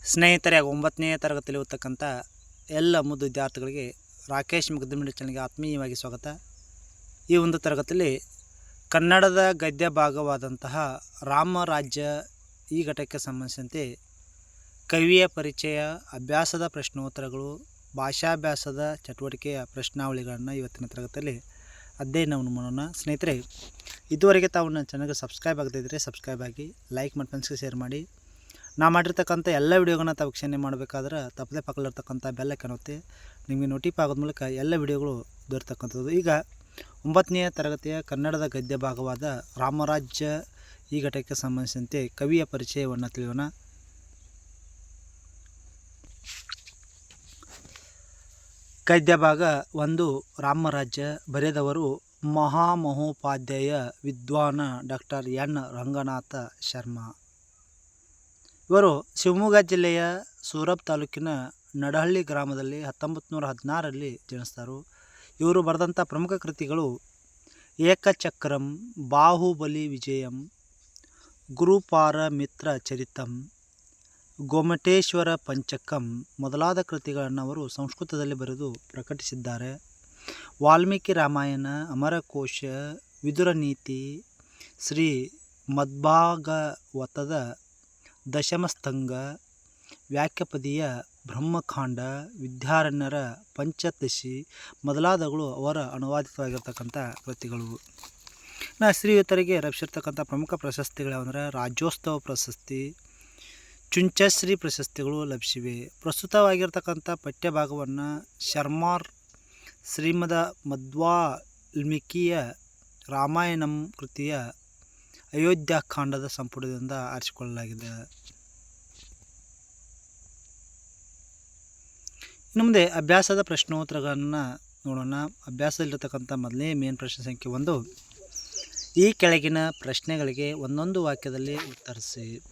ಸ್ನೇಹಿತರೆ ಒಂಬತ್ತನೇ ತರಗತಿಯಲ್ಲಿ ಓದ್ತಕ್ಕಂಥ ಎಲ್ಲ ಮುದ್ದು ವಿದ್ಯಾರ್ಥಿಗಳಿಗೆ ರಾಕೇಶ್ ಮುಗ್ದಮಿಡಿ ಚಾನಲ್ಗೆ ಆತ್ಮೀಯವಾಗಿ ಸ್ವಾಗತ. ಈ ಒಂದು ತರಗತಿಯಲ್ಲಿ ಕನ್ನಡದ ಗದ್ಯ ಭಾಗವಾದಂತಹ ರಾಮರಾಜ್ಯ ಈ ಘಟಕಕ್ಕೆ ಸಂಬಂಧಿಸಿದಂತೆ ಕವಿಯ ಪರಿಚಯ, ಅಭ್ಯಾಸದ ಪ್ರಶ್ನೋತ್ತರಗಳು, ಭಾಷಾಭ್ಯಾಸದ ಚಟುವಟಿಕೆಯ ಪ್ರಶ್ನಾವಳಿಗಳನ್ನು ಇವತ್ತಿನ ತರಗತಿಯಲ್ಲಿ ಅಧ್ಯಯನವನ್ನು ಮಾಡೋಣ. ಸ್ನೇಹಿತರೆ, ಇದುವರೆಗೆ ತಾವು ನನ್ನ ಚಾನಲ್ಗೆ ಸಬ್ಸ್ಕ್ರೈಬ್ ಆಗದಿದ್ದರೆ ಸಬ್ಸ್ಕ್ರೈಬ್ ಆಗಿ, ಲೈಕ್ ಮತ್ತು ಫ್ರೆಂಡ್ಸ್ಗೆ ಶೇರ್ ಮಾಡಿ. ನಾ ಮಾಡಿರ್ತಕ್ಕಂಥ ಎಲ್ಲ ವಿಡಿಯೋಗಳನ್ನ ತಾವು ವೀಕ್ಷಣೆ ಮಾಡಬೇಕಾದ್ರೆ ತಪ್ಪದೆ ಪಕ್ಕದಲ್ಲಿರ್ತಕ್ಕಂಥ ಬೆಲ್ಲ ಕಾಣುತ್ತೆ ನಿಮಗೆ ನೋಟಿಫೈ ಆಗೋದ ಮೂಲಕ ಎಲ್ಲ ವಿಡಿಯೋಗಳು ದೊರೆತಕ್ಕಂಥದ್ದು. ಈಗ ಒಂಬತ್ತನೆಯ ತರಗತಿಯ ಕನ್ನಡದ ಗದ್ಯ ಭಾಗವಾದ ರಾಮರಾಜ್ಯ ಈ ಘಟಕಕ್ಕೆ ಸಂಬಂಧಿಸಿದಂತೆ ಕವಿಯ ಪರಿಚಯವನ್ನು ತಿಳಿಯೋಣ. ಗದ್ಯ ಭಾಗ ಒಂದು, ರಾಮರಾಜ್ಯ ಬರೆದವರು ಮಹಾಮಹೋಪಾಧ್ಯಾಯ ವಿದ್ವಾನ ಡಾಕ್ಟರ್ ಎನ್ ರಂಗನಾಥ ಶರ್ಮಾ. ಇವರು ಶಿವಮೊಗ್ಗ ಜಿಲ್ಲೆಯ ಸೂರಬ್ ತಾಲೂಕಿನ ನಡಹಳ್ಳಿ ಗ್ರಾಮದಲ್ಲಿ ಹತ್ತೊಂಬತ್ತು ನೂರ ಹದಿನಾರರಲ್ಲಿ ಜನಿಸ್ತಾರು. ಇವರು ಬರೆದಂಥ ಪ್ರಮುಖ ಕೃತಿಗಳು ಏಕಚಕ್ರಂ, ಬಾಹುಬಲಿ ವಿಜಯಂ, ಗುರುಪಾರ ಮಿತ್ರ ಚರಿತಂ, ಗೊಮಟೇಶ್ವರ ಪಂಚಕಂ ಮೊದಲಾದ ಕೃತಿಗಳನ್ನು ಅವರು ಸಂಸ್ಕೃತದಲ್ಲಿ ಬರೆದು ಪ್ರಕಟಿಸಿದ್ದಾರೆ. ವಾಲ್ಮೀಕಿ ರಾಮಾಯಣ, ಅಮರಕೋಶ, ವಿದುರ ನೀತಿ, ಶ್ರೀ ಮದ್ಭಾಗವತದ ದಶಮಸ್ತಂಗ ವ್ಯಾಖ್ಯಪದಿಯ ಬ್ರಹ್ಮಕಾಂಡ, ವಿದ್ಯಾರಣ್ಯರ ಪಂಚದಶಿ ಮೊದಲಾದಗಳು ಅವರ ಅನುವಾದಿತವಾಗಿರ್ತಕ್ಕಂಥ ಕೃತಿಗಳು. ನಾ ಶ್ರೀಯುತರಿಗೆ ಲಭಿಸಿರ್ತಕ್ಕಂಥ ಪ್ರಮುಖ ಪ್ರಶಸ್ತಿಗಳು ಅಂದರೆ ರಾಜ್ಯೋತ್ಸವ ಪ್ರಶಸ್ತಿ, ಚುಂಚಶ್ರೀ ಪ್ರಶಸ್ತಿಗಳು ಲಭಿಸಿವೆ. ಪ್ರಸ್ತುತವಾಗಿರ್ತಕ್ಕಂಥ ಪಠ್ಯಭಾಗವನ್ನು ಶರ್ಮಾರ್ ಶ್ರೀಮದ ಮಧ್ವಾಲ್ಮೀಕಿಯ ರಾಮಾಯಣಂ ಕೃತಿಯ ಅಯೋಧ್ಯಾಕಾಂಡದ ಸಂಪುಟದಿಂದ ಆರಿಸಿಕೊಳ್ಳಲಾಗಿದೆ. ಇನ್ನು ಮುಂದೆ ಅಭ್ಯಾಸದ ಪ್ರಶ್ನೋತ್ತರಗಳನ್ನು ನೋಡೋಣ. ಅಭ್ಯಾಸದಲ್ಲಿರ್ತಕ್ಕಂಥ ಮೊದಲನೇ ಮೇನ್ ಪ್ರಶ್ನೆ ಸಂಖ್ಯೆ ಒಂದು. ಈ ಕೆಳಗಿನ ಪ್ರಶ್ನೆಗಳಿಗೆ ಒಂದೊಂದು ವಾಕ್ಯದಲ್ಲಿ ಉತ್ತರಿಸಿ.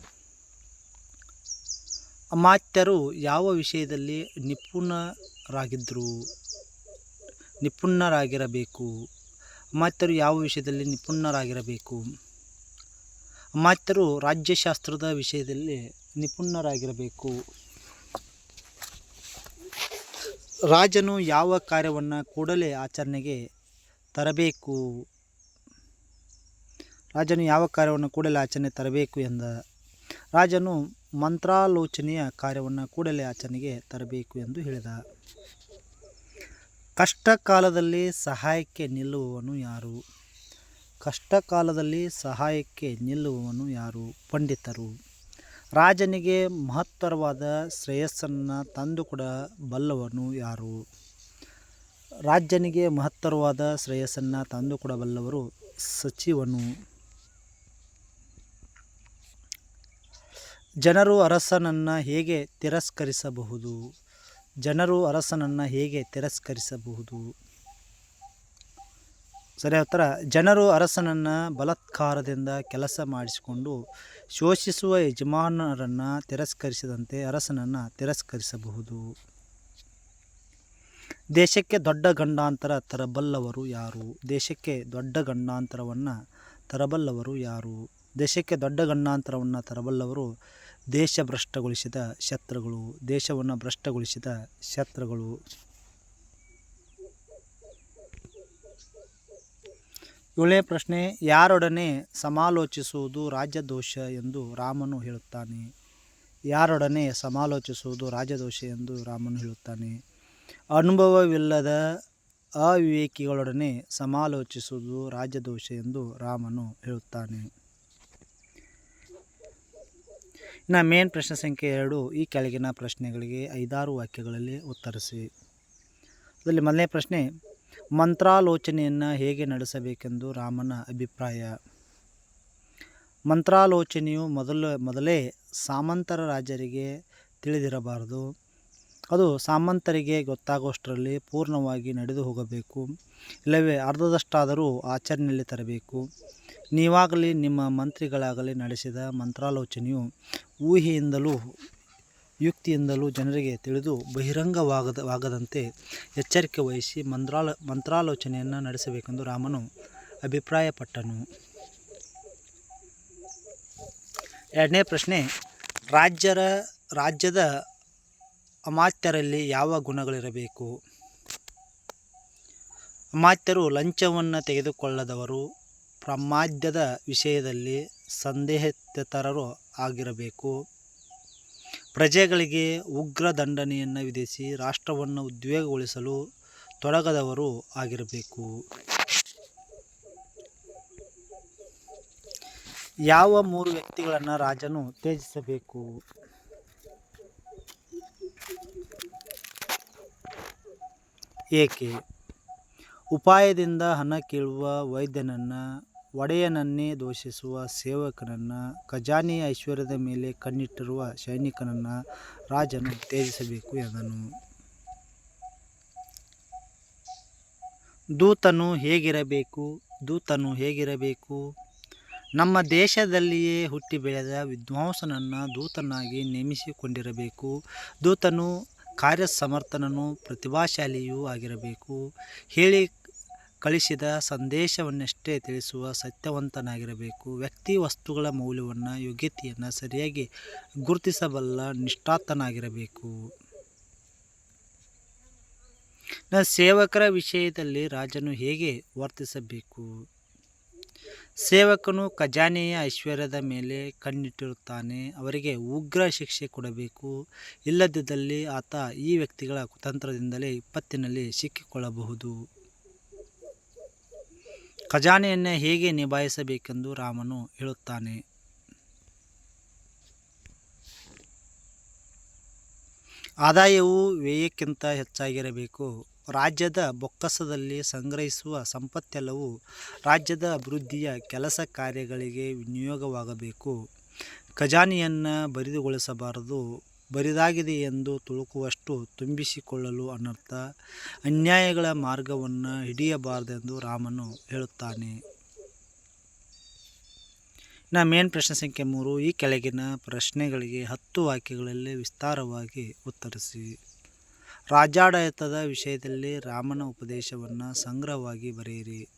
ಅಮಾತ್ಯರು ಯಾವ ವಿಷಯದಲ್ಲಿ ನಿಪುಣರಾಗಿದ್ದರು ನಿಪುಣರಾಗಿರಬೇಕು. ಅಮಾತ್ಯರು ಯಾವ ವಿಷಯದಲ್ಲಿ ನಿಪುಣರಾಗಿರಬೇಕು? ಅಮಾತ್ಯರು ರಾಜ್ಯಶಾಸ್ತ್ರದ ವಿಷಯದಲ್ಲಿ ನಿಪುಣರಾಗಿರಬೇಕು. ರಾಜನು ಯಾವ ಕಾರ್ಯವನ್ನು ಕೂಡಲೇ ಆಚರಣೆಗೆ ತರಬೇಕು? ರಾಜನು ಯಾವ ಕಾರ್ಯವನ್ನು ಕೂಡಲೇ ಆಚರಣೆ ತರಬೇಕು ಎಂದ? ರಾಜನು ಮಂತ್ರಾಲೋಚನೆಯ ಕಾರ್ಯವನ್ನು ಕೂಡಲೇ ಆಚರಣೆಗೆ ತರಬೇಕು ಎಂದು ಹೇಳಿದ. ಕಷ್ಟಕಾಲದಲ್ಲಿ ಸಹಾಯಕ್ಕೆ ನಿಲ್ಲುವವನು ಯಾರು? ಕಷ್ಟ ಕಾಲದಲ್ಲಿ ಸಹಾಯಕ್ಕೆ ನಿಲ್ಲುವವನು ಯಾರು? ಪಂಡಿತರು. ರಾಜನಿಗೆ ಮಹತ್ತರವಾದ ಶ್ರೇಯಸ್ಸನ್ನು ತಂದುಕೊಡಬಲ್ಲವನು ಯಾರು? ರಾಜ್ಯನಿಗೆ ಮಹತ್ತರವಾದ ಶ್ರೇಯಸ್ಸನ್ನು ತಂದುಕೊಡಬಲ್ಲವರು ಸಚಿವನು. ಜನರು ಅರಸನನ್ನು ಹೇಗೆ ತಿರಸ್ಕರಿಸಬಹುದು? ಜನರು ಅರಸನನ್ನು ಹೇಗೆ ತಿರಸ್ಕರಿಸಬಹುದು? ಸರಿಯಾದ ಉತ್ತರ, ಜನರು ಅರಸನನ್ನು ಬಲತ್ಕಾರದಿಂದ ಕೆಲಸ ಮಾಡಿಸಿಕೊಂಡು ಶೋಷಿಸುವ ಯಜಮಾನರನ್ನು ತಿರಸ್ಕರಿಸಿದಂತೆ ಅರಸನನ್ನು ತಿರಸ್ಕರಿಸಬಹುದು. ದೇಶಕ್ಕೆ ದೊಡ್ಡ ಗಂಡಾಂತರ ತರಬಲ್ಲವರು ಯಾರು? ದೇಶಕ್ಕೆ ದೊಡ್ಡ ಗಂಡಾಂತರವನ್ನು ತರಬಲ್ಲವರು ಯಾರು? ದೇಶಕ್ಕೆ ದೊಡ್ಡ ಗಂಡಾಂತರವನ್ನು ತರಬಲ್ಲವರು ದೇಶ ಭ್ರಷ್ಟಗೊಳಿಸಿದ ಶತ್ರುಗಳು, ದೇಶವನ್ನು ಭ್ರಷ್ಟಗೊಳಿಸಿದ ಶತ್ರುಗಳು. ಏಳನೇ ಪ್ರಶ್ನೆ, ಯಾರೊಡನೆ ಸಮಾಲೋಚಿಸುವುದು ರಾಜ್ಯದೋಷ ಎಂದು ರಾಮನು ಹೇಳುತ್ತಾನೆ. ಯಾರೊಡನೆ ಸಮಾಲೋಚಿಸುವುದು ರಾಜದೋಷ ಎಂದು ರಾಮನು ಹೇಳುತ್ತಾನೆ. ಅನುಭವವಿಲ್ಲದ ಅವಿವೇಕಿಗಳೊಡನೆ ಸಮಾಲೋಚಿಸುವುದು ರಾಜದೋಷ ಎಂದು ರಾಮನು ಹೇಳುತ್ತಾನೆ. ಇನ್ನು ಮೇನ್ ಪ್ರಶ್ನೆ ಸಂಖ್ಯೆ ಎರಡು, ಈ ಕೆಳಗಿನ ಪ್ರಶ್ನೆಗಳಿಗೆ ಐದಾರು ವಾಕ್ಯಗಳಲ್ಲಿ ಉತ್ತರಿಸಿ. ಅದರಲ್ಲಿ ಮೊದಲನೇ ಪ್ರಶ್ನೆ ಮಂತ್ರಾಲೋಚನೆಯನ್ನು ಹೇಗೆ ನಡೆಸಬೇಕೆಂದು ರಾಮನ ಅಭಿಪ್ರಾಯ. ಮಂತ್ರಾಲೋಚನೆಯು ಮೊದಲು, ಮೊದಲೇ ಸಾಮಂತರ ರಾಜರಿಗೆ ತಿಳಿದಿರಬಾರದು. ಅದು ಸಾಮಂತರಿಗೆ ಗೊತ್ತಾಗೋಷ್ಟರಲ್ಲಿ ಪೂರ್ಣವಾಗಿ ನಡೆದು ಹೋಗಬೇಕು. ಇಲ್ಲವೇ ಅರ್ಧದಷ್ಟಾದರೂ ಆಚರಣೆಯಲ್ಲಿ ತರಬೇಕು. ನೀವಾಗಲಿ ನಿಮ್ಮ ಮಂತ್ರಿಗಳಾಗಲಿ ನಡೆಸಿದ ಮಂತ್ರಾಲೋಚನೆಯು ಊಹೆಯಿಂದಲೂ ಯುಕ್ತಿಯಿಂದಲೂ ಜನರಿಗೆ ತಿಳಿದು ಬಹಿರಂಗವಾಗದ ವಾಗದಂತೆ ಎಚ್ಚರಿಕೆ ವಹಿಸಿ ಮಂತ್ರಾಲ, ಮಂತ್ರಾಲೋಚನೆಯನ್ನು ನಡೆಸಬೇಕೆಂದು ರಾಮನು ಅಭಿಪ್ರಾಯಪಟ್ಟನು. ಎರಡನೇ ಪ್ರಶ್ನೆ, ರಾಜ್ಯರ, ರಾಜ್ಯದ ಅಮಾತ್ಯರಲ್ಲಿ ಯಾವ ಗುಣಗಳಿರಬೇಕು? ಅಮಾತ್ಯರು ಲಂಚವನ್ನು ತೆಗೆದುಕೊಳ್ಳದವರು ಪ್ರಮಾದ್ಯದ ವಿಷಯದಲ್ಲಿ ಸಂದೇಹತರರು ಆಗಿರಬೇಕು. ಪ್ರಜೆಗಳಿಗೆ ಉಗ್ರ ದಂಡನೆಯನ್ನು ವಿಧಿಸಿ ರಾಷ್ಟ್ರವನ್ನು ಉದ್ವೇಗಗೊಳಿಸಲು ತೊಡಗದವರು ಆಗಿರಬೇಕು. ಯಾವ ಮೂರು ವ್ಯಕ್ತಿಗಳನ್ನು ರಾಜನು ತ್ಯಜಿಸಬೇಕು? ಏಕೆ? ಉಪಾಯದಿಂದ ಹಣ ಕೇಳುವ ವೈದ್ಯನನ್ನು ಒಡೆಯನನ್ನೇ ದೂಷಿಸುವ ಸೇವಕನನ್ನು ಖಜಾನೆಯ ಐಶ್ವರ್ಯದ ಮೇಲೆ ಕಣ್ಣಿಟ್ಟಿರುವ ಸೈನಿಕನನ್ನು ರಾಜನು ಉತ್ತೇಜಿಸಬೇಕು ಎಂದನು. ದೂತನು ಹೇಗಿರಬೇಕು? ದೂತನು ಹೇಗಿರಬೇಕು? ನಮ್ಮ ದೇಶದಲ್ಲಿಯೇ ಹುಟ್ಟಿ ಬೆಳೆದ ವಿದ್ವಾಂಸನನ್ನು ದೂತನಾಗಿ ನೇಮಿಸಿಕೊಂಡಿರಬೇಕು. ದೂತನು ಕಾರ್ಯಸಮರ್ಥನನು ಪ್ರತಿಭಾಶಾಲಿಯೂ ಆಗಿರಬೇಕು. ಹೇಳಿ ಕಳಿಸಿದ ಸಂದೇಶವನ್ನಷ್ಟೇ ತಿಳಿಸುವ ಸತ್ಯವಂತನಾಗಿರಬೇಕು. ವ್ಯಕ್ತಿ ವಸ್ತುಗಳ ಮೌಲ್ಯವನ್ನು, ಯೋಗ್ಯತೆಯನ್ನು ಸರಿಯಾಗಿ ಗುರುತಿಸಬಲ್ಲ ನಿಷ್ಠಾತನಾಗಿರಬೇಕು ನ ಸೇವಕರ ವಿಷಯದಲ್ಲಿ ರಾಜನು ಹೇಗೆ ವರ್ತಿಸಬೇಕು? ಸೇವಕನು ಖಜಾನೆಯ ಐಶ್ವರ್ಯದ ಮೇಲೆ ಕಣ್ಣಿಟ್ಟಿರುತ್ತಾನೆ. ಅವರಿಗೆ ಉಗ್ರ ಶಿಕ್ಷೆ ಕೊಡಬೇಕು. ಇಲ್ಲದಿದ್ದಲ್ಲಿ ಆತ ಈ ವ್ಯಕ್ತಿಗಳ ಕುತಂತ್ರದಿಂದಲೇ ಇಪ್ಪತ್ತಿನಲ್ಲಿ ಸಿಕ್ಕಿಕೊಳ್ಳಬಹುದು. ಖಜಾನೆಯನ್ನು ಹೇಗೆ ನಿಭಾಯಿಸಬೇಕೆಂದು ರಾಮನು ಹೇಳುತ್ತಾನೆ. ಆದಾಯವು ವ್ಯಯಕ್ಕಿಂತ ಹೆಚ್ಚಾಗಿರಬೇಕು. ರಾಜ್ಯದ ಬೊಕ್ಕಸದಲ್ಲಿ ಸಂಗ್ರಹಿಸುವ ಸಂಪತ್ತೆಲ್ಲವೂ ರಾಜ್ಯದ ಅಭಿವೃದ್ಧಿಯ ಕೆಲಸ ಕಾರ್ಯಗಳಿಗೆ ವಿನಿಯೋಗವಾಗಬೇಕು. ಖಜಾನೆಯನ್ನು ಬರಿದುಗೊಳಿಸಬಾರದು. ಬರಿದಾಗಿದೆ ಎಂದು ತುಳುಕುವಷ್ಟು ತುಂಬಿಸಿಕೊಳ್ಳಲು ಅನರ್ಥ. ಅನ್ಯಾಯಗಳ ಮಾರ್ಗವನ್ನು ಹಿಡಿಯಬಾರದೆಂದು ರಾಮನು ಹೇಳುತ್ತಾನೆ. ಇನ್ನು ಮೇನ್ ಪ್ರಶ್ನೆ ಸಂಖ್ಯೆ ಮೂರು, ಈ ಕೆಳಗಿನ ಪ್ರಶ್ನೆಗಳಿಗೆ ಹತ್ತು ವಾಕ್ಯಗಳಲ್ಲಿ ವಿಸ್ತಾರವಾಗಿ ಉತ್ತರಿಸಿ. ರಾಜಾಡಳಿತದ ವಿಷಯದಲ್ಲಿ ರಾಮನ ಉಪದೇಶವನ್ನು ಸಂಗ್ರಹವಾಗಿ ಬರೆಯಿರಿ.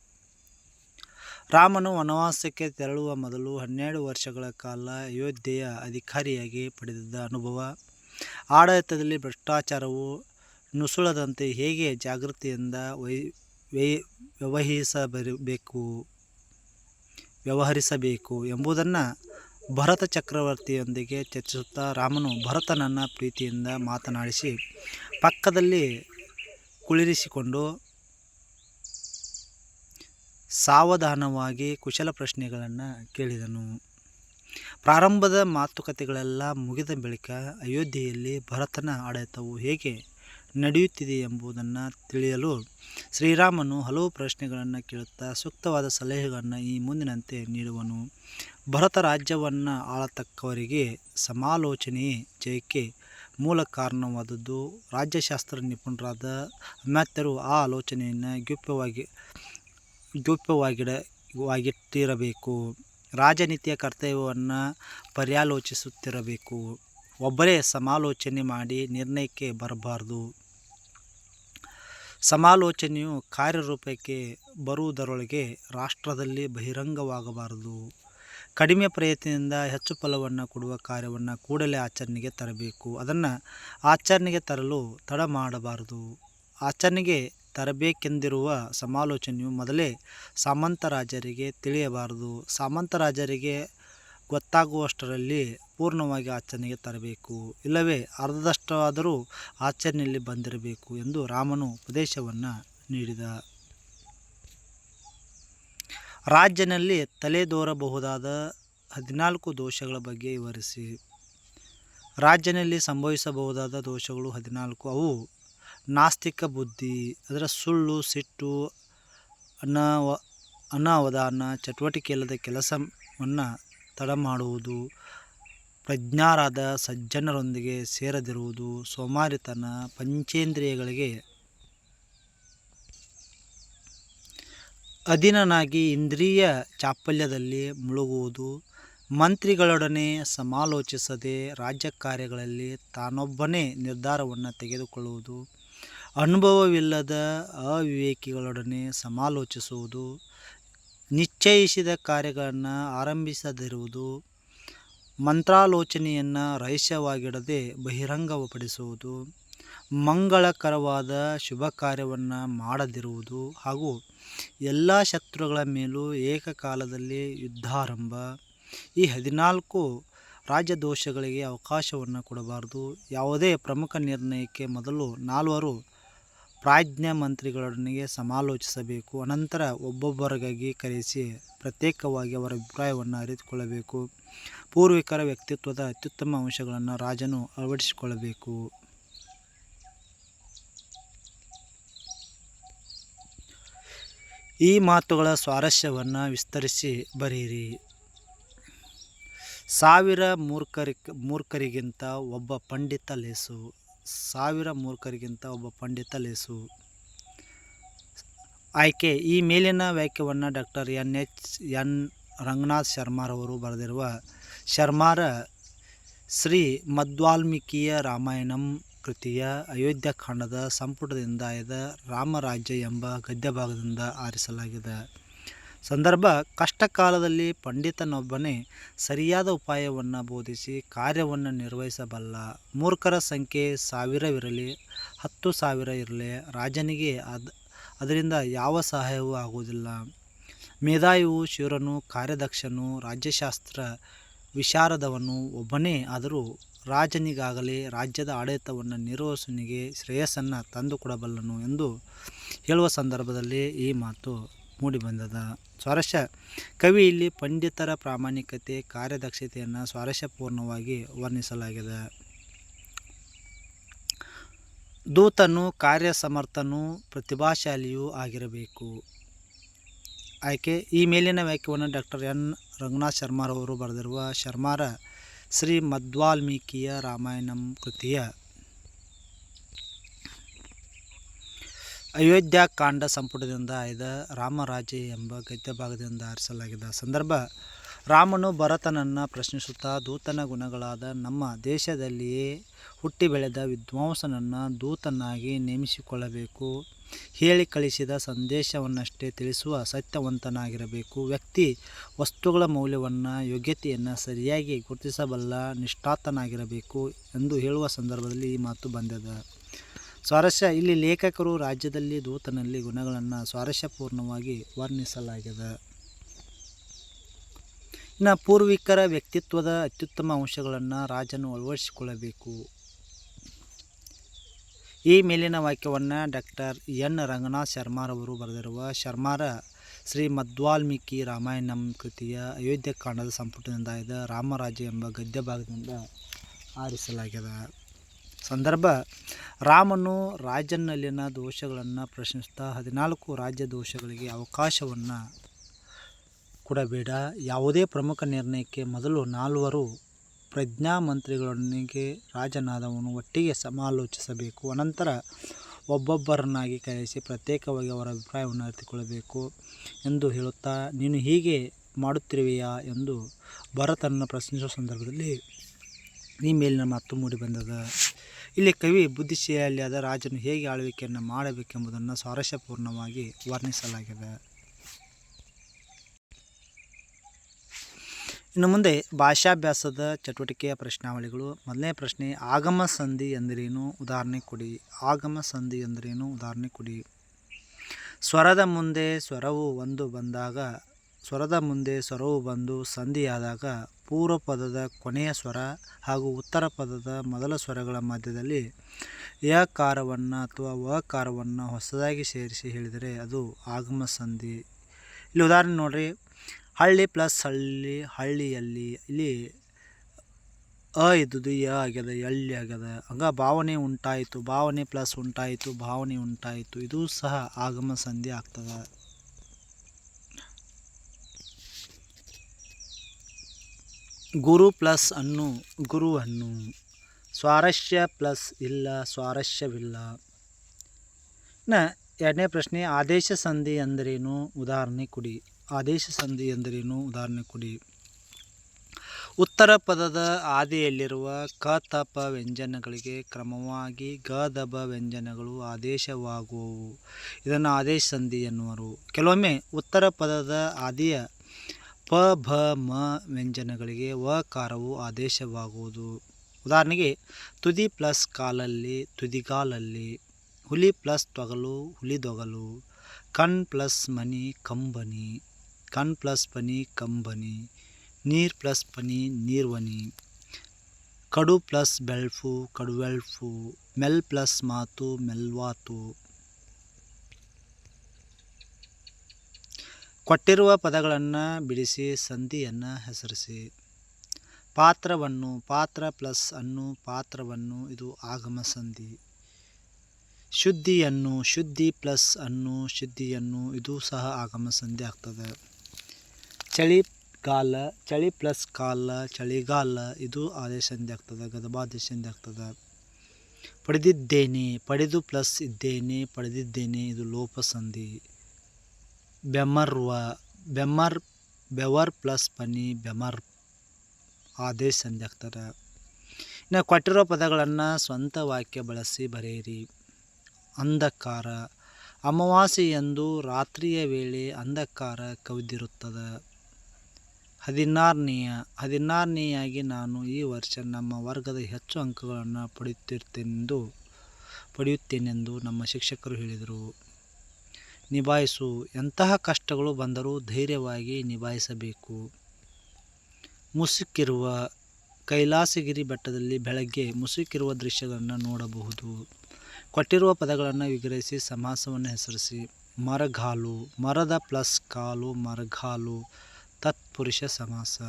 ರಾಮನು ವನವಾಸಕ್ಕೆ ತೆರಳುವ ಮೊದಲು ಹನ್ನೆರಡು ವರ್ಷಗಳ ಕಾಲ ಅಯೋಧ್ಯೆಯ ಅಧಿಕಾರಿಯಾಗಿ ಪಡೆದಿದ್ದ ಅನುಭವ. ಆಡಳಿತದಲ್ಲಿ ಭ್ರಷ್ಟಾಚಾರವು ನುಸುಳದಂತೆ ಹೇಗೆ ಜಾಗೃತಿಯಿಂದ ವೈ ವ್ಯವಹರಿಸಬೇಕು ವ್ಯವಹರಿಸಬೇಕು ಎಂಬುದನ್ನು ಭರತ ಚಕ್ರವರ್ತಿಯೊಂದಿಗೆ ಚರ್ಚಿಸುತ್ತಾ ರಾಮನು ಭರತನನ್ನು ಪ್ರೀತಿಯಿಂದ ಮಾತನಾಡಿಸಿ, ಪಕ್ಕದಲ್ಲಿ ಕುಳ್ಳಿರಿಸಿಕೊಂಡು ಸಾವಧಾನವಾಗಿ ಕುಶಲ ಪ್ರಶ್ನೆಗಳನ್ನು ಕೇಳಿದನು. ಪ್ರಾರಂಭದ ಮಾತುಕತೆಗಳೆಲ್ಲ ಮುಗಿದ ಬಳಿಕ ಅಯೋಧ್ಯೆಯಲ್ಲಿ ಭರತನ ಆಡಳಿತವು ಹೇಗೆ ನಡೆಯುತ್ತಿದೆ ಎಂಬುದನ್ನು ತಿಳಿಯಲು ಶ್ರೀರಾಮನು ಹಲವು ಪ್ರಶ್ನೆಗಳನ್ನು ಕೇಳುತ್ತಾ ಸೂಕ್ತವಾದ ಸಲಹೆಗಳನ್ನು ಈ ಮುಂದಿನಂತೆ ನೀಡುವನು. ಭರತ ರಾಜ್ಯವನ್ನು ಆಳತಕ್ಕವರಿಗೆ ಸಮಾಲೋಚನೆಯೇ ಜಯಕ್ಕೆ ಮೂಲ ಕಾರಣವಾದದ್ದು ರಾಜ್ಯಶಾಸ್ತ್ರ ನಿಪುಣರಾದ ಅಮಾತ್ಯರು ಆ ಆಲೋಚನೆಯನ್ನು ಗೌಪ್ಯವಾಗಿ ಗೌಪ್ಯವಾಗಿಡ ವಾಗಿಟ್ಟಿರಬೇಕು. ರಾಜನೀತಿಯ ಕರ್ತವ್ಯವನ್ನು ಪರ್ಯಾಲೋಚಿಸುತ್ತಿರಬೇಕು. ಒಬ್ಬರೇ ಸಮಾಲೋಚನೆ ಮಾಡಿ ನಿರ್ಣಯಕ್ಕೆ ಬರಬಾರದು. ಸಮಾಲೋಚನೆಯು ಕಾರ್ಯರೂಪಕ್ಕೆ ಬರುವುದರೊಳಗೆ ರಾಷ್ಟ್ರದಲ್ಲಿ ಬಹಿರಂಗವಾಗಬಾರದು. ಕಡಿಮೆ ಪ್ರಯತ್ನದಿಂದ ಹೆಚ್ಚು ಫಲವನ್ನು ಕೊಡುವ ಕಾರ್ಯವನ್ನು ಕೂಡಲೇ ಆಚರಣೆಗೆ ತರಬೇಕು. ಅದನ್ನು ಆಚರಣೆಗೆ ತರಲು ತಡ ಮಾಡಬಾರದು. ಆಚರಣೆಗೆ ತರಬೇಕೆಂದಿರುವ ಸಮಾಲೋಚನೆಯು ಮೊದಲೇ ಸಾಮಂತ ರಾಜರಿಗೆ ತಿಳಿಯಬಾರದು. ಸಾಮಂತ ರಾಜರಿಗೆ ಗೊತ್ತಾಗುವಷ್ಟರಲ್ಲಿ ಪೂರ್ಣವಾಗಿ ಆಚರಣೆಗೆ ತರಬೇಕು. ಇಲ್ಲವೇ ಅರ್ಧದಷ್ಟಾದರೂ ಆಚರಣೆಯಲ್ಲಿ ಬಂದಿರಬೇಕು ಎಂದು ರಾಮನು ಉಪದೇಶವನ್ನು ನೀಡಿದ. ರಾಜ್ಯನಲ್ಲಿ ತಲೆದೋರಬಹುದಾದ ಹದಿನಾಲ್ಕು ದೋಷಗಳ ಬಗ್ಗೆ ವಿವರಿಸಿ. ರಾಜ್ಯನಲ್ಲಿ ಸಂಭವಿಸಬಹುದಾದ ದೋಷಗಳು ಹದಿನಾಲ್ಕು. ಅವು ನಾಸ್ತಿಕ ಬುದ್ಧಿ, ಅದರ ಸುಳ್ಳು, ಸಿಟ್ಟು, ಅನಾವ, ಅನಾವಧಾನ, ಚಟುವಟಿಕೆ ಇಲ್ಲದ ಕೆಲಸವನ್ನು ತಡ ಮಾಡುವುದು, ಪ್ರಜ್ಞಾರಾದ ಸಜ್ಜನರೊಂದಿಗೆ ಸೇರದಿರುವುದು, ಸೋಮಾರಿತನ ಪಂಚೇಂದ್ರಿಯಗಳಿಗೆ ಅಧೀನನಾಗಿ ಇಂದ್ರಿಯ ಚಾಪಲ್ಯದಲ್ಲಿ ಮುಳುಗುವುದು, ಮಂತ್ರಿಗಳೊಡನೆ ಸಮಾಲೋಚಿಸದೆ ರಾಜ್ಯ ಕಾರ್ಯಗಳಲ್ಲಿ ತಾನೊಬ್ಬನೇ ನಿರ್ಧಾರವನ್ನು ತೆಗೆದುಕೊಳ್ಳುವುದು ಅನುಭವವಿಲ್ಲದ ಅವಿವೇಕಿಗಳೊಡನೆ ಸಮಾಲೋಚಿಸುವುದು, ನಿಶ್ಚಯಿಸಿದ ಕಾರ್ಯಗಳನ್ನು ಆರಂಭಿಸದಿರುವುದು, ಮಂತ್ರಾಲೋಚನೆಯನ್ನು ರಹಸ್ಯವಾಗಿಡದೆ ಬಹಿರಂಗಪಡಿಸುವುದು, ಮಂಗಳಕರವಾದ ಶುಭ ಕಾರ್ಯವನ್ನು ಮಾಡದಿರುವುದು ಹಾಗೂ ಎಲ್ಲ ಶತ್ರುಗಳ ಮೇಲೂ ಏಕಕಾಲದಲ್ಲಿ ಯುದ್ಧಾರಂಭ, ಈ ಹದಿನಾಲ್ಕು ರಾಜದೋಷಗಳಿಗೆ ಅವಕಾಶವನ್ನು ಕೊಡಬಾರದು. ಯಾವುದೇ ಪ್ರಮುಖ ನಿರ್ಣಯಕ್ಕೆ ಮೊದಲು ನಾಲ್ವರು ಪ್ರಾಜ್ಞ ಮಂತ್ರಿಗಳೊಡನೆಗೆ ಸಮಾಲೋಚಿಸಬೇಕು. ಅನಂತರ ಒಬ್ಬೊಬ್ಬರಿಗಾಗಿ ಕರೆಸಿ ಪ್ರತ್ಯೇಕವಾಗಿ ಅವರ ಅಭಿಪ್ರಾಯವನ್ನು ಅರಿತುಕೊಳ್ಳಬೇಕು. ಪೂರ್ವಿಕರ ವ್ಯಕ್ತಿತ್ವದ ಅತ್ಯುತ್ತಮ ಅಂಶಗಳನ್ನು ರಾಜನು ಅಳವಡಿಸಿಕೊಳ್ಳಬೇಕು. ಈ ಮಾತುಗಳ ಸ್ವಾರಸ್ಯವನ್ನು ವಿಸ್ತರಿಸಿ ಬರೆಯಿರಿ. ಸಾವಿರ ಮೂರ್ಖರಿ ಮೂರ್ಖರಿಗಿಂತ ಒಬ್ಬ ಪಂಡಿತ ಲೇಸು. ಸಾವಿರ ಮೂರ್ಖರಿಗಿಂತ ಒಬ್ಬ ಪಂಡಿತ ಲೇಸು. ಆಯ್ಕೆ, ಈ ಮೇಲಿನ ವ್ಯಾಖ್ಯವನ್ನು doctor N H N Ranganath ಶರ್ಮಾರವರು ಬರೆದಿರುವ ಶರ್ಮಾರ ಶ್ರೀ ಮದ್ವಾಲ್ಮೀಕಿಯ ರಾಮಾಯಣಂ ಕೃತಿಯ ಅಯೋಧ್ಯಾಖಂಡದ ಸಂಪುಟದಿಂದ ಆಯ್ದ ರಾಮರಾಜ್ಯ ಎಂಬ ಗದ್ಯಭಾಗದಿಂದ ಆರಿಸಲಾಗಿದೆ. ಸಂದರ್ಭ, ಕಷ್ಟಕಾಲದಲ್ಲಿ ಪಂಡಿತನೊಬ್ಬನೇ ಸರಿಯಾದ ಉಪಾಯವನ್ನು ಬೋಧಿಸಿ ಕಾರ್ಯವನ್ನು ನಿರ್ವಹಿಸಬಲ್ಲ ಮೂರ್ಖರ ಸಂಖ್ಯೆ ಸಾವಿರವಿರಲಿ, ಹತ್ತು ಸಾವಿರ ಇರಲಿ, ರಾಜನಿಗೆ ಅದು, ಅದರಿಂದ ಯಾವ ಸಹಾಯವೂ ಆಗುವುದಿಲ್ಲ. ಮೇಧಾವಿಯು, ಶೂರನು, ಕಾರ್ಯದಕ್ಷನು, ರಾಜ್ಯಶಾಸ್ತ್ರ ವಿಶಾರದವನು ಒಬ್ಬನೇ ಆದರೂ ರಾಜನಿಗಾಗಲಿ ರಾಜ್ಯದ ಆಡಳಿತವನ್ನು ನಿರ್ವಹಿಸುವನಿಗೆ ಶ್ರೇಯಸ್ಸನ್ನು ತಂದುಕೊಡಬಲ್ಲನು ಎಂದು ಹೇಳುವ ಸಂದರ್ಭದಲ್ಲಿ ಈ ಮಾತು ಮೂಡಿಬಂದದ ಸ್ವಾರಸ್ಯ ಕವಿ ಇಲ್ಲಿ ಪಂಡಿತರ ಪ್ರಾಮಾಣಿಕತೆ, ಕಾರ್ಯದಕ್ಷತೆಯನ್ನು ಸ್ವಾರಸ್ಯಪೂರ್ಣವಾಗಿ ವರ್ಣಿಸಲಾಗಿದೆ. ದೂತನು, ಕಾರ್ಯಸಮರ್ಥನೂ, ಪ್ರತಿಭಾಶಾಲಿಯೂ ಆಗಿರಬೇಕು. ಆಯ್ಕೆ, ಈ ಮೇಲಿನ ವ್ಯಾಖ್ಯವನ್ನು ಡಾಕ್ಟರ್ ಎನ್. ರಂಗನಾಥ್ ಶರ್ಮಾರವರು ಬರೆದಿರುವ ಶರ್ಮಾರ ಶ್ರೀ ಮಧ್ವಾಲ್ಮೀಕಿಯ ರಾಮಾಯಣಂ ಕೃತಿಯ ಅಯೋಧ್ಯಕಾಂಡ ಸಂಪುಟದಿಂದ ಆಯ್ದ ರಾಮರಾಜೆ ಎಂಬ ಗದ್ಯಭಾಗದಿಂದ ಆರಿಸಲಾಗಿದ್ದ ಸಂದರ್ಭ, ರಾಮನು ಭರತನನ್ನು ಪ್ರಶ್ನಿಸುತ್ತಾ ದೂತನ ಗುಣಗಳಾದ ನಮ್ಮ ದೇಶದಲ್ಲಿಯೇ ಹುಟ್ಟಿ ಬೆಳೆದ ವಿದ್ವಾಂಸನನ್ನು ದೂತನಾಗಿ ನೇಮಿಸಿಕೊಳ್ಳಬೇಕು. ಹೇಳಿ ಕಳಿಸಿದ ಸಂದೇಶವನ್ನಷ್ಟೇ ತಿಳಿಸುವ ಸತ್ಯವಂತನಾಗಿರಬೇಕು ವ್ಯಕ್ತಿ ವಸ್ತುಗಳ ಮೌಲ್ಯವನ್ನು, ಯೋಗ್ಯತೆಯನ್ನು ಸರಿಯಾಗಿ ಗುರುತಿಸಬಲ್ಲ ನಿಷ್ಠಾತನಾಗಿರಬೇಕು ಎಂದು ಹೇಳುವ ಸಂದರ್ಭದಲ್ಲಿ ಈ ಮಾತು ಬಂದಿದೆ. ಸ್ವಾರಸ್ಯ. ಇಲ್ಲಿ ಲೇಖಕರು ರಾಜ್ಯದಲ್ಲಿ ದೂತನಲ್ಲಿ ಗುಣಗಳನ್ನು ಸ್ವಾರಸ್ಯಪೂರ್ಣವಾಗಿ ವರ್ಣಿಸಲಾಗಿದೆ. ಇನ್ನು ಪೂರ್ವಿಕರ ವ್ಯಕ್ತಿತ್ವದ ಅತ್ಯುತ್ತಮ ಅಂಶಗಳನ್ನು ರಾಜನು ಅಳವಡಿಸಿಕೊಳ್ಳಬೇಕು. ಈ ಮೇಲಿನ ವಾಕ್ಯವನ್ನು ಡಾಕ್ಟರ್ ಎನ್. ರಂಗನಾಥ್ ಶರ್ಮಾರವರು ಬರೆದಿರುವ ಶರ್ಮಾರ ಶ್ರೀ ಮಧ್ವಾಲ್ಮೀಕಿ ರಾಮಾಯಣಂ ಕೃತಿಯ ಅಯೋಧ್ಯಕಾಂಡದ ಸಂಪುಟದಿಂದ ಆಯ್ದ ರಾಮರಾಜ ಎಂಬ ಗದ್ಯ ಭಾಗದಿಂದ ಆರಿಸಲಾಗಿದೆ. ಸಂದರ್ಭ, ರಾಮನು ರಾಜನಲ್ಲಿನ ದೋಷಗಳನ್ನು ಪ್ರಶ್ನಿಸ್ತಾ ಹದಿನಾಲ್ಕು ರಾಜ್ಯ ದೋಷಗಳಿಗೆ ಅವಕಾಶವನ್ನು ಕೊಡಬೇಡ. ಯಾವುದೇ ಪ್ರಮುಖ ನಿರ್ಣಯಕ್ಕೆ ಮೊದಲು ನಾಲ್ವರು ಪ್ರಜ್ಞಾಮಂತ್ರಿಗಳೊಂದಿಗೆ ರಾಜನಾದವನು ಒಟ್ಟಿಗೆ ಸಮಾಲೋಚಿಸಬೇಕು. ಅನಂತರ ಒಬ್ಬೊಬ್ಬರನ್ನಾಗಿ ಕರೆಸಿ ಪ್ರತ್ಯೇಕವಾಗಿ ಅವರ ಅಭಿಪ್ರಾಯವನ್ನು ಅರಿತುಕೊಳ್ಳಬೇಕು ಎಂದು ಹೇಳುತ್ತಾ, ನೀನು ಹೀಗೆ ಮಾಡುತ್ತಿರುವೆಯಾ ಎಂದು ಭರತನನ್ನು ಪ್ರಶ್ನಿಸುವ ಸಂದರ್ಭದಲ್ಲಿ ಈ ಮೇಲಿನ ಮಾತು ಮೂಡಿಬಂದದ. ಇಲ್ಲಿ ಕವಿ ಬುದ್ಧಿಶಾಲಿಯಾದ ರಾಜನು ಹೇಗೆ ಆಳ್ವಿಕೆಯನ್ನು ಮಾಡಬೇಕೆಂಬುದನ್ನು ಸ್ವಾರಸ್ಯಪೂರ್ಣವಾಗಿ ವರ್ಣಿಸಲಾಗಿದೆ. ಇನ್ನು ಮುಂದೆ ಭಾಷಾಭ್ಯಾಸದ ಚಟುವಟಿಕೆಯ ಪ್ರಶ್ನಾವಳಿಗಳು. ಮೊದಲನೇ ಪ್ರಶ್ನೆ, ಆಗಮ ಸಂಧಿ ಎಂದರೇನು? ಉದಾಹರಣೆ ಕೊಡಿ. ಆಗಮ ಸಂಧಿ ಎಂದರೇನು? ಉದಾಹರಣೆ ಕೊಡಿ. ಸ್ವರದ ಮುಂದೆ ಸ್ವರವು ಒಂದು ಬಂದಾಗ, ಸ್ವರದ ಮುಂದೆ ಸ್ವರವು ಬಂದು ಸಂಧಿಯಾದಾಗ ಪೂರ್ವ ಪದದ ಕೊನೆಯ ಸ್ವರ ಹಾಗೂ ಉತ್ತರ ಪದದ ಮೊದಲ ಸ್ವರಗಳ ಮಧ್ಯದಲ್ಲಿ ಯಕಾರವನ್ನು ಅಥವಾ ವಕಾರವನ್ನು ಹೊಸದಾಗಿ ಸೇರಿಸಿ ಹೇಳಿದರೆ ಅದು ಆಗಮ ಸಂಧಿ. ಇಲ್ಲಿ ಉದಾಹರಣೆ ನೋಡಿರಿ. ಹಳ್ಳಿ ಪ್ಲಸ್ ಹಳ್ಳಿ, ಹಳ್ಳಿಯಲ್ಲಿ ಇಲ್ಲಿ ಅ ಇದ್ದುದು ಯ ಆಗ್ಯದ, ಎಳ್ಳಿ ಆಗ್ಯದ. ಹಂಗ ಭಾವನೆ ಉಂಟಾಯಿತು, ಭಾವನೆ ಪ್ಲಸ್ ಉಂಟಾಯಿತು, ಭಾವನೆ ಉಂಟಾಯಿತು. ಇದು ಸಹ ಆಗಮ ಸಂಧಿ ಆಗ್ತದೆ. ಗುರು ಪ್ಲಸ್ ಅನ್ನು ಗುರು ಅನ್ನು ಸ್ವಾರಸ್ಯ ಪ್ಲಸ್ ಇಲ್ಲ, ಸ್ವಾರಸ್ಯವಿಲ್ಲ. ನ, ಎರಡನೇ ಪ್ರಶ್ನೆ, ಆದೇಶ ಸಂಧಿ ಎಂದರೇನು ಉದಾಹರಣೆ ಕೊಡಿ. ಆದೇಶ ಸಂಧಿ ಎಂದರೇನು ಉದಾಹರಣೆ ಕೊಡಿ. ಉತ್ತರ ಪದದ ಆದಿಯಲ್ಲಿರುವ ಕ ತಪ ವ್ಯಂಜನಗಳಿಗೆ ಕ್ರಮವಾಗಿ ಗ ದಬ ವ್ಯಂಜನಗಳು ಆದೇಶವಾಗುವವು. ಇದನ್ನು ಆದೇಶ ಸಂಧಿ ಎನ್ನುವರು. ಕೆಲವೊಮ್ಮೆ ಉತ್ತರ ಪದದ ಆದಿಯ ಪ ಭ ಮ ವ್ಯಂಜನಗಳಿಗೆ ವಕಾರವು ಆದೇಶವಾಗುವುದು. ಉದಾಹರಣೆಗೆ, ತುದಿ ಪ್ಲಸ್ ಕಾಲಲ್ಲಿ ತುದಿಗಾಲಲ್ಲಿ, ಹುಲಿ ಪ್ಲಸ್ ತೊಗಲು ಹುಲಿದೊಗಲು ಕಣ್ ಪ್ಲಸ್ ಮನಿ ಕಂಬನಿ, ಕಣ್ ಪ್ಲಸ್ ಪನಿ ಕಂಬನಿ, ನೀರ್ ಪ್ಲಸ್ ಪನಿ ನೀರ್ವನಿ, ಕಡು ಪ್ಲಸ್ ಬೆಳ್ಫು, ಕಡುವೆಳ್ಫು, ಮೆಲ್ ಪ್ಲಸ್ ಮಾತು, ಮೆಲ್ವಾತು. ಕೊಟ್ಟಿರುವ ಪದಗಳನ್ನು ಬಿಡಿಸಿ, ಸಂಧಿಯನ್ನು ಹೆಸರಿಸಿ. ಪಾತ್ರವನ್ನು ಪಾತ್ರ ಪ್ಲಸ್ ಅನ್ನು ಪಾತ್ರವನ್ನು, ಇದು ಆಗಮ ಸಂಧಿ. ಶುದ್ಧಿಯನ್ನು ಶುದ್ಧಿ ಪ್ಲಸ್ ಅನ್ನು ಶುದ್ಧಿಯನ್ನು, ಇದು ಸಹ ಆಗಮ ಸಂಧಿ ಆಗ್ತದೆ. ಚಳಿಗಾಲ ಚಳಿ ಪ್ಲಸ್ ಕಾಲ, ಚಳಿಗಾಲ, ಇದು ಆದೇಶ ಸಂಧಿ ಆಗ್ತದೆ ಗದಬಾದೇಶ ಸಂಧಿ ಆಗ್ತದೆ. ಪಡೆದಿದ್ದೇನೆ, ಪಡೆದು ಪ್ಲಸ್ ಇದ್ದೇನೆ, ಪಡೆದಿದ್ದೇನೆ, ಇದು ಲೋಪ ಸಂಧಿ. ಬೆಮರ್ವ ಬೆಮ್ಮರ್ ಬೆವರ್ ಪ್ಲಸ್ ಪನಿ, ಬೆಮರ್ ಆದೇಶ ಸಂಧಿ ಆಗ್ತದೆ. ಇನ್ನು ಕೊಟ್ಟಿರೋ ಪದಗಳನ್ನು ಸ್ವಂತ ವಾಕ್ಯ ಬಳಸಿ ಬರೆಯಿರಿ. ಅಂಧಕಾರ ಅಮಾವಾಸ್ಯೆಯಂದು ರಾತ್ರಿಯ ವೇಳೆ ಅಂಧಕಾರ ಕವಿದಿರುತ್ತದೆ. ಹದಿನಾರನೆಯ, ಹದಿನಾರನೆಯಾಗಿ ನಾನು ಈ ವರ್ಷ ನಮ್ಮ ವರ್ಗದ ಹೆಚ್ಚು ಅಂಕಗಳನ್ನು ಪಡೆಯುತ್ತಿರ್ತೇನೆಂದು, ಪಡೆಯುತ್ತೇನೆಂದು ನಮ್ಮ ಶಿಕ್ಷಕರು ಹೇಳಿದರು. ನಿಭಾಯಿಸು. ಎಂತಹ ಕಷ್ಟಗಳು ಬಂದರೂ ಧೈರ್ಯವಾಗಿ ನಿಭಾಯಿಸಬೇಕು. ಮುಸುಕಿರುವ ಕೈಲಾಸಗಿರಿ ಬೆಟ್ಟದಲ್ಲಿ ಬೆಳಗ್ಗೆ ಮುಸುಕಿರುವ ದೃಶ್ಯಗಳನ್ನು ನೋಡಬಹುದು. ಕೊಟ್ಟಿರುವ ಪದಗಳನ್ನು ವಿಗ್ರಹಿಸಿ ಸಮಾಸವನ್ನು ಹೆಸರಿಸಿ. ಮರಗಾಲು, ಮರದ ಪ್ಲಸ್ ಕಾಲು, ಮರಗಾಲು, ತತ್ಪುರುಷ ಸಮಾಸ.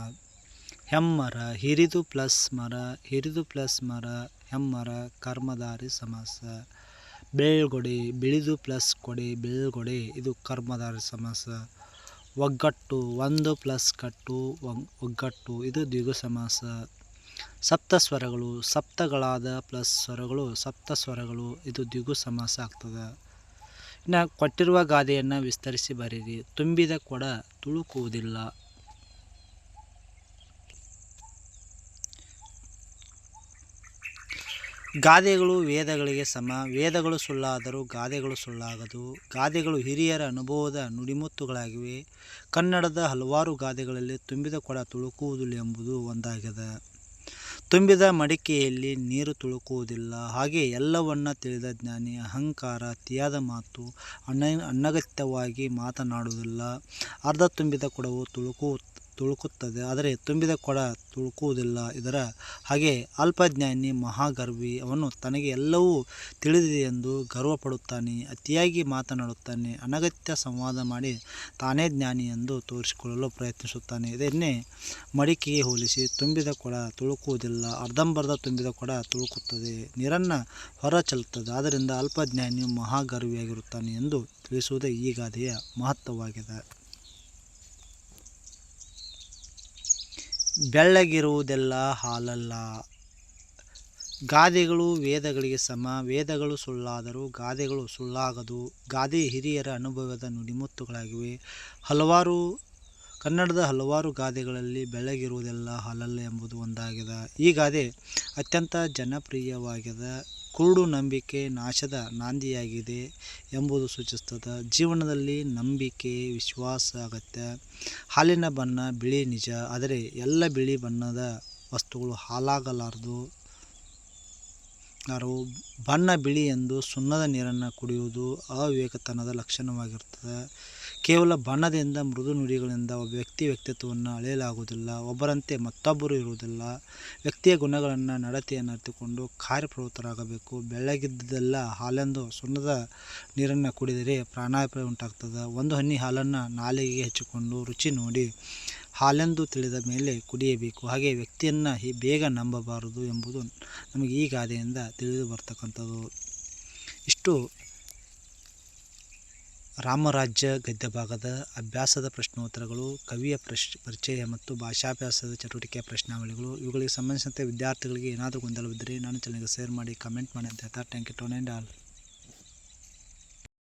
ಹೆಮ್ಮರ, ಹಿರಿದು ಪ್ಲಸ್ ಮರ, ಹಿರಿದು ಪ್ಲಸ್ ಮರ, ಹೆಮ್ಮರ, ಕರ್ಮಧಾರಿ ಸಮಾಸ. ಬೆಳ್ಗೊಡೆ ಬಿಳಿದು ಪ್ಲಸ್ ಕೊಡೆ ಬೆಳ್ಗೊಡೆ ಇದು ಕರ್ಮಧಾರ ಸಮಾಸ. ಒಗ್ಗಟ್ಟು, ಒಂದು ಪ್ಲಸ್ ಕಟ್ಟು ಒಗ್ಗಟ್ಟು. ಇದು ದ್ವಿಗು ಸಮಾಸ. ಸಪ್ತ ಸ್ವರಗಳು, ಸಪ್ತಗಳಾದ ಪ್ಲಸ್ ಸ್ವರಗಳು, ಸಪ್ತ ಸ್ವರಗಳು. ಇದು ದ್ವಿಗು ಸಮಾಸ ಆಗ್ತದೆ. ಇನ್ನು ಕೊಟ್ಟಿರುವ ಗಾದೆಯನ್ನು ವಿಸ್ತರಿಸಿ ಬರೀರಿ. ತುಂಬಿದ ಕೊಡ ತುಳುಕುವುದಿಲ್ಲ. ಗಾದೆಗಳು ವೇದಗಳಿಗೆ ಸಮ. ವೇದಗಳು ಸುಳ್ಳಾದರೂ ಗಾದೆಗಳು ಸುಳ್ಳಾಗದು. ಗಾದೆಗಳು ಹಿರಿಯರ ಅನುಭವದ ನುಡಿಮುತ್ತುಗಳಾಗಿವೆ. ಕನ್ನಡದ ಹಲವಾರು ಗಾದೆಗಳಲ್ಲಿ ತುಂಬಿದ ಕೊಡ ತುಳುಕುವುದಿಲ್ಲ ಎಂಬುದು ಒಂದಾಗಿದೆ ತುಂಬಿದ ಮಡಿಕೆಯಲ್ಲಿ ನೀರು ತುಳುಕುವುದಿಲ್ಲ. ಹಾಗೆ ಎಲ್ಲವನ್ನ ತಿಳಿದ ಜ್ಞಾನಿ, ಅಹಂಕಾರ ಅತಿಯಾದ ಮಾತು ಅನ್ನ ಅನಗತ್ಯವಾಗಿ ಮಾತನಾಡುವುದಿಲ್ಲ. ಅರ್ಧ ತುಂಬಿದ ಕೊಡವು ತುಳುಕು ತುಳುಕುತ್ತದೆ. ಆದರೆ ತುಂಬಿದ ಕೊಡ ತುಳುಕುವುದಿಲ್ಲ. ಇದರ ಹಾಗೆ ಅಲ್ಪಜ್ಞಾನಿ ಮಹಾಗರ್ವಿ ಅವನು ತನಗೆ ಎಲ್ಲವೂ ತಿಳಿದಿದೆ ಎಂದು ಗರ್ವಪಡುತ್ತಾನೆ. ಅತಿಯಾಗಿ ಮಾತನಾಡುತ್ತಾನೆ. ಅನಗತ್ಯ ಸಂವಾದ ಮಾಡಿ ತಾನೇ ಜ್ಞಾನಿ ಎಂದು ತೋರಿಸಿಕೊಳ್ಳಲು ಪ್ರಯತ್ನಿಸುತ್ತಾನೆ. ಇದನ್ನೇ ಮಡಿಕೆಗೆ ಹೋಲಿಸಿ ತುಂಬಿದ ಕೊಡ ತುಳುಕುವುದಿಲ್ಲ. ಅರ್ಧಂಬರ್ಧ ತುಂಬಿದ ಕೊಡ ತುಳುಕುತ್ತದೆ. ನೀರನ್ನು ಹೊರ ಚೆಲ್ಲುತ್ತದೆ ಆದ್ದರಿಂದ ಅಲ್ಪಜ್ಞಾನಿಯು ಮಹಾಗರ್ವಿಯಾಗಿರುತ್ತಾನೆ ಎಂದು ತಿಳಿಸುವುದೇ ಈ ಗಾದೆಯ ಮಹತ್ವವಾಗಿದೆ. ಬೆಳ್ಳಗಿರುವುದೆಲ್ಲ ಹಾಲಲ್ಲ. ಗಾದೆಗಳು ವೇದಗಳಿಗೆ ಸಮ. ವೇದಗಳು ಸುಳ್ಳಾದರೂ ಗಾದೆಗಳು ಸುಳ್ಳಾಗದು. ಗಾದೆ ಹಿರಿಯರ ಅನುಭವದ ನುಡಿಮುತ್ತುಗಳಾಗಿವೆ. ಹಲವಾರು, ಕನ್ನಡದ ಹಲವಾರು ಗಾದೆಗಳಲ್ಲಿ ಬೆಳ್ಳಗಿರುವುದೆಲ್ಲ ಹಾಲಲ್ಲ ಎಂಬುದು ಒಂದಾಗಿದೆ. ಈ ಗಾದೆ ಅತ್ಯಂತ ಜನಪ್ರಿಯವಾಗಿದೆ. ಕುರುಡು ನಂಬಿಕೆ ನಾಶದ ನಾಂದಿಯಾಗಿದೆ ಎಂಬುದು ಸೂಚಿಸ್ತದೆ. ಜೀವನದಲ್ಲಿ ನಂಬಿಕೆ, ವಿಶ್ವಾಸ ಅಗತ್ಯ. ಹಾಲಿನ ಬಣ್ಣ ಬಿಳಿ ನಿಜ, ಆದರೆ ಎಲ್ಲ ಬಿಳಿ ಬಣ್ಣದ ವಸ್ತುಗಳು ಹಾಲಾಗಲಾರದು ಯಾರು? ಬಣ್ಣ ಬಿಳಿ ಎಂದು ಸುಣ್ಣದ ನೀರನ್ನು ಕುಡಿಯುವುದು ಅವಿವೇಕತನದ ಲಕ್ಷಣವಾಗಿರುತ್ತದೆ ಕೇವಲ ಬಣ್ಣದಿಂದ ಮೃದು ನುಡಿಗಳಿಂದ ಒಬ್ಬ ವ್ಯಕ್ತಿ ವ್ಯಕ್ತಿತ್ವವನ್ನು ಅಳೆಯಲಾಗುವುದಿಲ್ಲ, ಒಬ್ಬರಂತೆ ಮತ್ತೊಬ್ಬರು ಇರುವುದಿಲ್ಲ. ವ್ಯಕ್ತಿಯ ಗುಣಗಳನ್ನು ನಡತೆಯನ್ನು ಅರಿತುಕೊಂಡು ಕಾರ್ಯಪ್ರವೃತ್ತರಾಗಬೇಕು. ಬೆಳಗಿದ್ದೆಲ್ಲ ಹಾಲೆಂದು ಸುಣ್ಣದ ನೀರನ್ನು ಕುಡಿದರೆ ಪ್ರಾಣಾಪಾಯ ಉಂಟಾಗ್ತದೆ. ಒಂದು ಹನಿ ಹಾಲನ್ನು ನಾಲಿಗೆಗೆ ಹಚ್ಚಿಕೊಂಡು ರುಚಿ ನೋಡಿ ಹಾಲೆಂದು ತಿಳಿದ ಮೇಲೆ ಕುಡಿಯಬೇಕು. ಹಾಗೆ ವ್ಯಕ್ತಿಯನ್ನು ಬೇಗ ನಂಬಬಾರದು ಎಂಬುದು ನಮಗೆ ಈ ಗಾದೆಯಿಂದ ತಿಳಿದು ಬರ್ತಕ್ಕಂಥದ್ದು. ಇಷ್ಟು. ರಾಮರಾಜ್ಯ ಗದ್ಯಭಾಗದ ಅಭ್ಯಾಸದ ಪ್ರಶ್ನೋತ್ತರಗಳು, ಕವಿಯ ಪ್ರಶ್, ಪರಿಚಯ ಮತ್ತು ಭಾಷಾಭ್ಯಾಸದ ಚಟುವಟಿಕೆಯ ಪ್ರಶ್ನಾವಳಿಗಳು, ಇವುಗಳಿಗೆ ಸಂಬಂಧಿಸಿದಂತೆ ವಿದ್ಯಾರ್ಥಿಗಳಿಗೆ ಏನಾದರೂ ಗೊಂದಲವಿದ್ದರೆ ನಾನು ಚಾನಲ್ಗೆ ಶೇರ್ ಮಾಡಿ ಕಮೆಂಟ್ ಮಾಡಿ ಅಂತ ಹೇಳ್ತಾ thank you to one and all